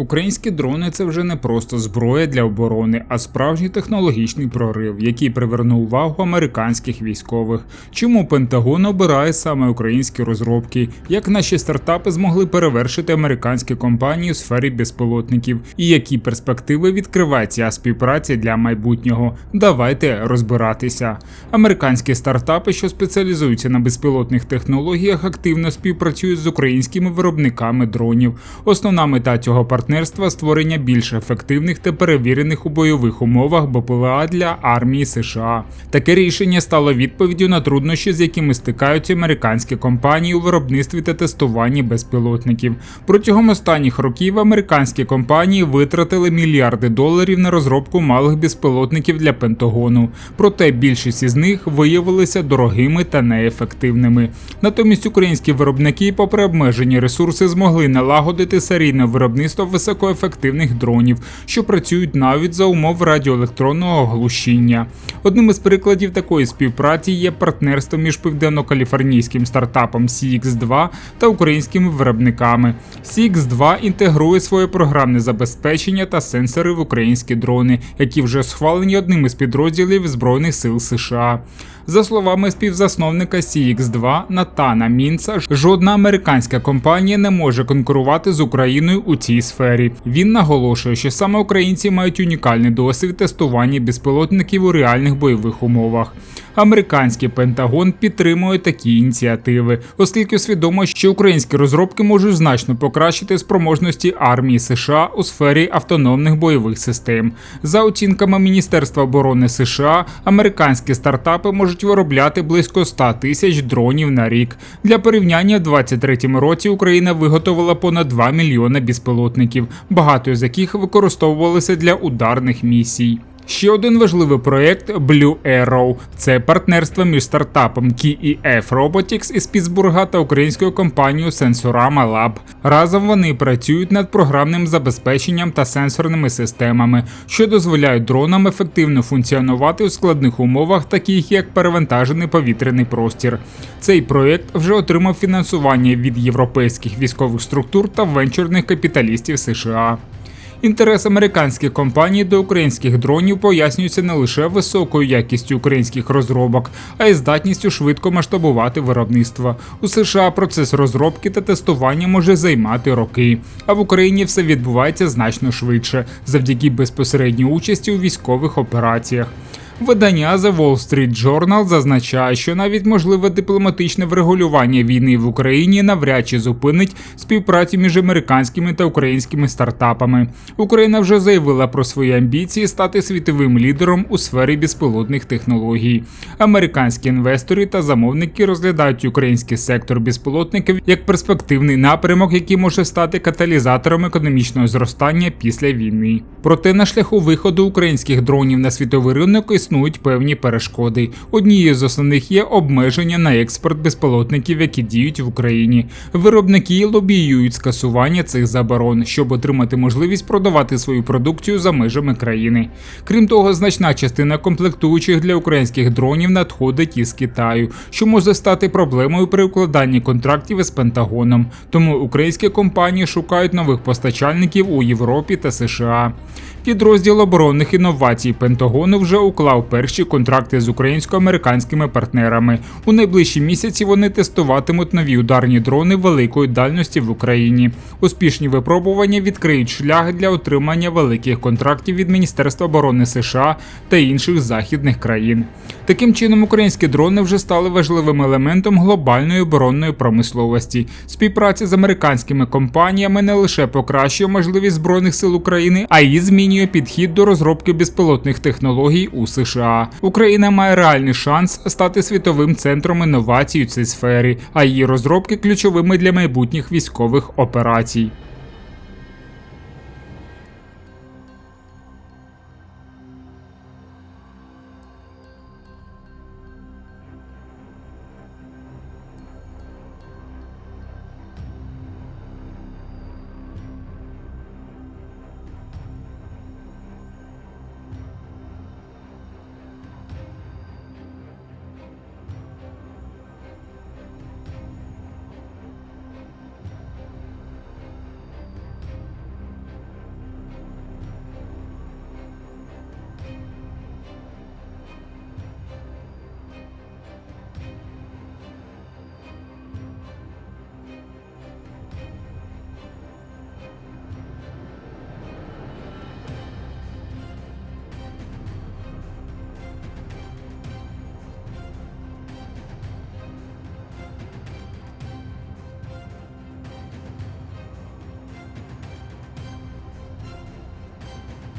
Українські дрони це вже не просто зброя для оборони, а справжній технологічний прорив, який привернув увагу американських військових. Чому Пентагон обирає саме українські розробки? Як наші стартапи змогли перевершити американські компанії у сфері безпілотників? І які перспективи відкриває ця співпраця для майбутнього? Давайте розбиратися. Американські стартапи, що спеціалізуються на безпілотних технологіях, активно співпрацюють з українськими виробниками дронів. Основна мета цього партнерства створення більш ефективних та перевірених у бойових умовах БПЛА для армії США. Таке рішення стало відповіддю на труднощі, з якими стикаються американські компанії у виробництві та тестуванні безпілотників. Протягом останніх років американські компанії витратили мільярди доларів на розробку малих безпілотників для Пентагону. Проте більшість із них виявилися дорогими та неефективними. Натомість українські виробники, попри обмежені ресурси, змогли налагодити серійне виробництво високоефективних дронів, що працюють навіть за умов радіоелектронного глушіння. Одним із прикладів такої співпраці є партнерство між південно-каліфорнійським стартапом CX2 та українськими виробниками. CX2 інтегрує своє програмне забезпечення та сенсори в українські дрони, які вже схвалені одним із підрозділів Збройних сил США. За словами співзасновника CX2 Натана Мінца, жодна американська компанія не може конкурувати з Україною у цій сфері. Він наголошує, що саме українці мають унікальний досвід тестування безпілотників у реальних бойових умовах. Американський Пентагон підтримує такі ініціативи, оскільки свідомо, що українські розробки можуть значно покращити спроможності армії США у сфері автономних бойових систем. За оцінками Міністерства оборони США, американські стартапи можуть виробляти близько 100 тисяч дронів на рік. Для порівняння, в 2023 році Україна виготовила понад 2 мільйони безпілотників, багато з яких використовувалися для ударних місій. Ще один важливий проєкт Blue Arrow – це партнерство між стартапом KEF Robotics із Пітсбурга та українською компанією Sensorama Lab. Разом вони працюють над програмним забезпеченням та сенсорними системами, що дозволяють дронам ефективно функціонувати у складних умовах, таких як перевантажений повітряний простір. Цей проєкт вже отримав фінансування від європейських військових структур та венчурних капіталістів США. Інтерес американських компаній до українських дронів пояснюється не лише високою якістю українських розробок, а й здатністю швидко масштабувати виробництво. У США процес розробки та тестування може займати роки, а в Україні все відбувається значно швидше завдяки безпосередній участі у військових операціях. Видання The Wall Street Journal зазначає, що навіть можливе дипломатичне врегулювання війни в Україні навряд чи зупинить співпрацю між американськими та українськими стартапами. Україна вже заявила про свої амбіції стати світовим лідером у сфері безпілотних технологій. Американські інвестори та замовники розглядають український сектор безпілотників як перспективний напрямок, який може стати каталізатором економічного зростання після війни. Проте на шляху виходу українських дронів на світовий ринок існують певні перешкоди. Однією з основних є обмеження на експорт безпілотників, які діють в Україні. Виробники лобіюють скасування цих заборон, щоб отримати можливість продавати свою продукцію за межами країни. Крім того, значна частина комплектуючих для українських дронів надходить із Китаю, що може стати проблемою при укладанні контрактів із Пентагоном. Тому українські компанії шукають нових постачальників у Європі та США. Підрозділ оборонних інновацій Пентагону вже уклав перші контракти з українсько-американськими партнерами. У найближчі місяці вони тестуватимуть нові ударні дрони великої дальності в Україні. Успішні випробування відкриють шлях для отримання великих контрактів від Міністерства оборони США та інших західних країн. Таким чином, українські дрони вже стали важливим елементом глобальної оборонної промисловості. Співпраця з американськими компаніями не лише покращує можливість збройних сил України, а й змінює підхід до розробки безпілотних технологій у США. Україна має реальний шанс стати світовим центром інновацій у цій сфері, а її розробки ключовими для майбутніх військових операцій.